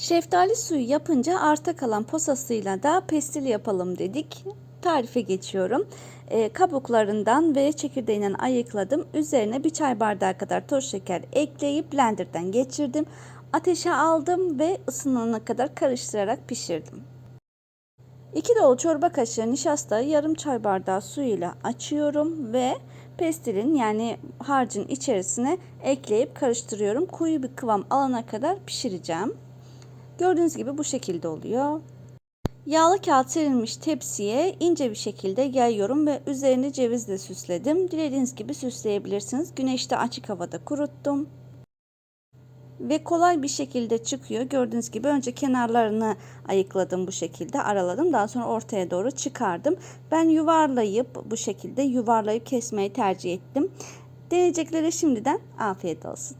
Şeftali suyu yapınca arta kalan posasıyla da pestil yapalım dedik. Tarife geçiyorum. E, kabuklarından ve çekirdeğinden ayıkladım. Üzerine bir çay bardağı kadar toz şeker ekleyip blenderdan geçirdim. Ateşe aldım ve ısınana kadar karıştırarak pişirdim. 2 dolu çorba kaşığı nişastayı yarım çay bardağı suyuyla açıyorum ve pestilin yani harcın içerisine ekleyip karıştırıyorum. Koyu bir kıvam alana kadar pişireceğim. Gördüğünüz gibi bu şekilde oluyor. Yağlı kağıt serilmiş tepsiye ince bir şekilde yayıyorum ve üzerine cevizle süsledim. Dilediğiniz gibi süsleyebilirsiniz. Güneşte açık havada kuruttum. Ve kolay bir şekilde çıkıyor. Gördüğünüz gibi önce kenarlarını ayıkladım bu şekilde araladım. Daha sonra ortaya doğru çıkardım. Ben yuvarlayıp bu şekilde yuvarlayıp kesmeyi tercih ettim. Deneyeceklere şimdiden afiyet olsun.